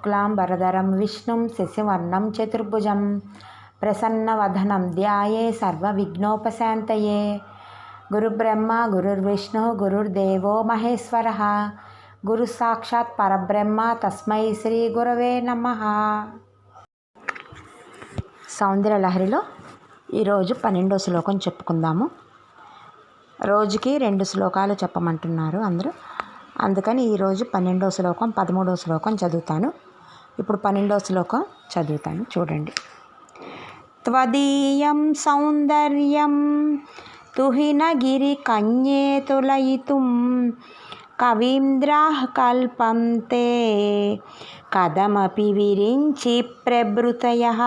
శుక్లాం వరదరం విష్ణుం శశివర్ణం చతుర్భుజం ప్రసన్నవధనం ధ్యాయే సర్వవిఘ్నోపశాంతయే గురుబ్రహ్మ గురుర్విష్ణు గురుర్దేవో మహేశ్వర గురు సాక్షాత్ పరబ్రహ్మ తస్మై శ్రీ గురవే నమ సౌందర్యలహరిలో ఈరోజు పన్నెండో శ్లోకం చెప్పుకుందాము. రోజుకి రెండు శ్లోకాలు చెప్పమంటున్నారు అందరూ. అందుకని ఈరోజు పన్నెండో శ్లోకం పదమూడో శ్లోకం చదువుతాను. ఇప్పుడు పన్నెండో శ్లోకం చదువుతాను చూడండి. త్వదీయం సౌందర్యం తుహినగిరి కన్యే తులయితుం కల్పం కల్పంతే కథమపి విరించి ప్రభృతయः.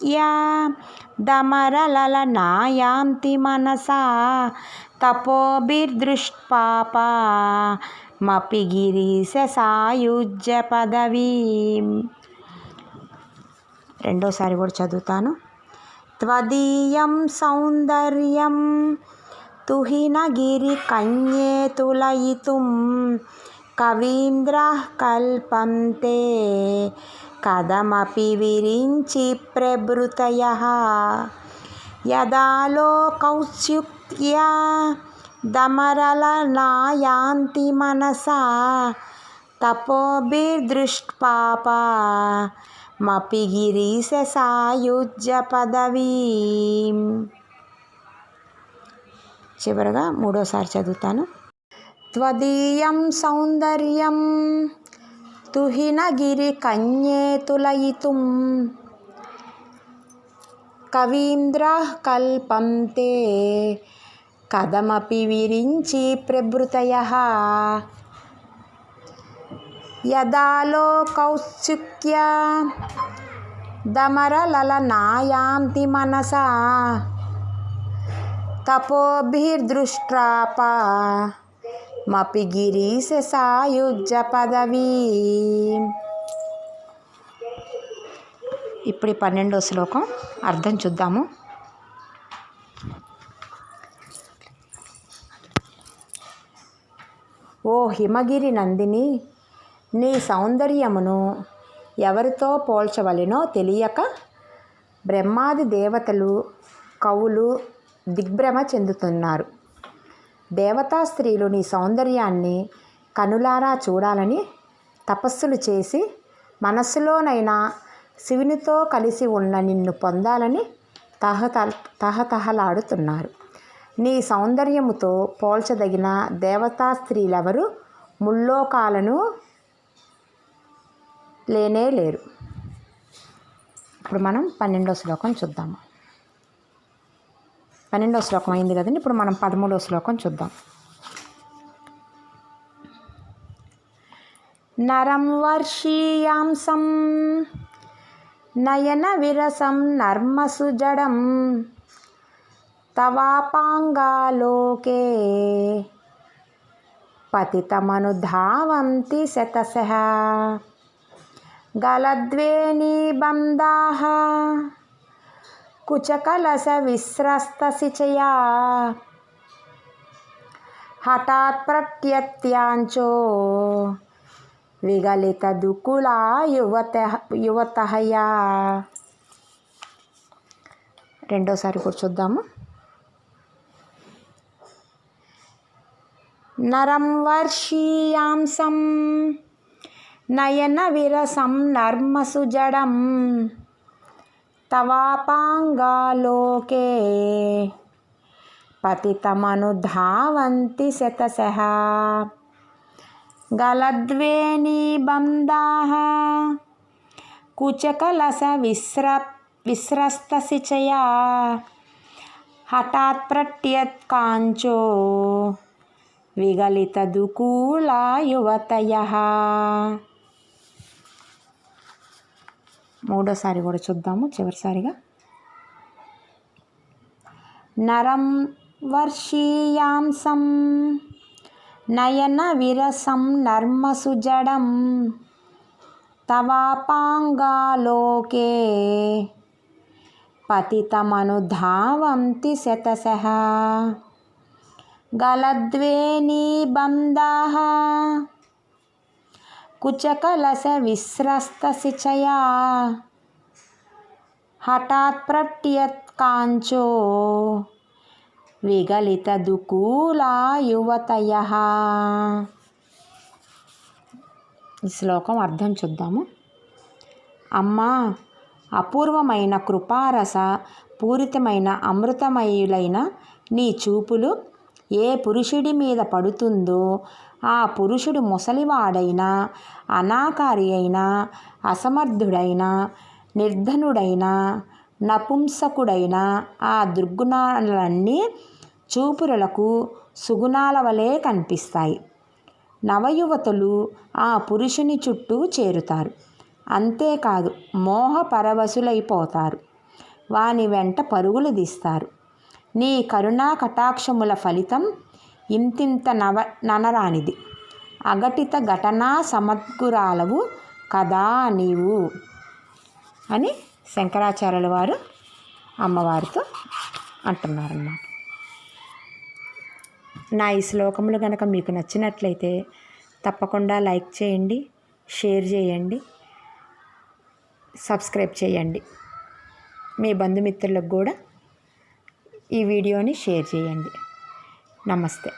యదాలోకౌత్సుక్యా దమరలలనాయాంతి మనసా తపోభిర్దృష్పాపా మపి గిరీశ సాయుజ్య పదవీ రెండోసారి కూడా చదువుతాను. త్వదీయం సౌందర్యం తుహినగిరి కన్యే తులయితుం కవీంద్రః కల్పంతే కథమపి విరించి ప్రభృతయः. యదాలోకౌత్సుక్యా దమరలనాయాంతి మనసా తపోభిర్దృష్పాపా మపి గిరీశ సాయుజ్య పదవీ. చివరగా మూడోసారి చదువుతాను. త్వదీయం సౌందర్యం తుహినగిరి కన్యే తులయితుం. కవీంద్రః కల్పంతే కథమపి విరించి ప్రభృతయः. యదాలోకౌత్సుక్యా దమరలలనాయాంతి మనసా. తపోభిర్దృష్ట్రాపా మపి గిరీశ సాయుజ్య పదవీ. ఇప్పుడు పన్నెండో శ్లోకం అర్థం చూద్దాము. ఓ హిమగిరి నందిని నీ సౌందర్యమును ఎవరితో పోల్చవలెనో తెలియక బ్రహ్మాది దేవతలు కవులు దిగ్భ్రమ చెందుతున్నారు. దేవతా స్త్రీలు నీ సౌందర్యాన్ని కనులారా చూడాలని తపస్సులు చేసి మనస్సులోనైనా శివునితో కలిసి ఉన్న నిన్ను పొందాలని తహత తహతహలాడుతున్నారు నీ సౌందర్యముతో పోల్చదగిన దేవతా స్త్రీలెవరు ముల్లోకాలను లేనే లేరు. ఇప్పుడు మనం పన్నెండో శ్లోకం చూద్దాము. పన్నెండో శ్లోకం అయింది కదండి. ఇప్పుడు మనం పదమూడో శ్లోకం చూద్దాం. నరం వర్షీయాంసం నయన విరసం నర్మసు జడం తవాపాంగాలోకే పతితమనుధావంతి శతశ గలద్వేణీబంధాः కుచకలసవిస్రస్తసిచయా హఠాత్ ప్రత్యత్యాంచో విగలిత విగలితదుకులా యువత యువతహయా రెండోసారి కూడా చూద్దాము నరం వర్షీయాంసం నయన విరసం నర్మసు జడం తవాపాంగాలోకే. పతితమను ధావంతి శతశ గలద్వేణీబంధాः కుచకలస విస్ర విస్రస్తశిచయా హఠాత్ ప్రట్యత్కాంచో విగలితదుకూలా యువతయ. మూడోసారి కూడా చూద్దాము చివరిసారిగా. నరం వర్షీయాంసం నయన విరసం నర్మసుజడం తవాపాంగాలోకే పతితమనుధావంతి శతశః. కుచకలస కుచకలసవిస్రస్తశిచయా హఠాత్ ప్రట్యత్కాంచో విగలితదుకూలా యువతయ ఈ శ్లోకం అర్థం చూద్దాము. అమ్మా అపూర్వమైన కృపారస పూరితమైన అమృతమయులైన నీ చూపులు ఏ పురుషుడి మీద పడుతుందో ఆ పురుషుడు ముసలివాడైనా అనాకారి అయినా అసమర్థుడైనా నిర్ధనుడైనా నపుంసకుడైన ఆ దుర్గుణాలన్నీ చూపురులకు సుగుణాల వలె కనిపిస్తాయి. నవయువతులు ఆ పురుషుని చుట్టూ చేరుతారు. అంతేకాదు మోహ పరవశులైపోతారు వాని వెంట పరుగులు తీస్తారు. నీ కరుణా కటాక్షముల ఫలితం ఇంతింత నవ ననరానిది. అఘటిత ఘటనా సమగ్గురాలవు కదా నీవు? అని శంకరాచార్యుల వారు అమ్మవారితో అంటున్నారన్నమాట. నా ఈ శ్లోకములు కనుక మీకు నచ్చినట్లయితే తప్పకుండా లైక్ చేయండి షేర్ చేయండి సబ్స్క్రైబ్ చేయండి. మీ బంధుమిత్రులకు కూడా ఈ వీడియోని షేర్ చేయండి. నమస్తే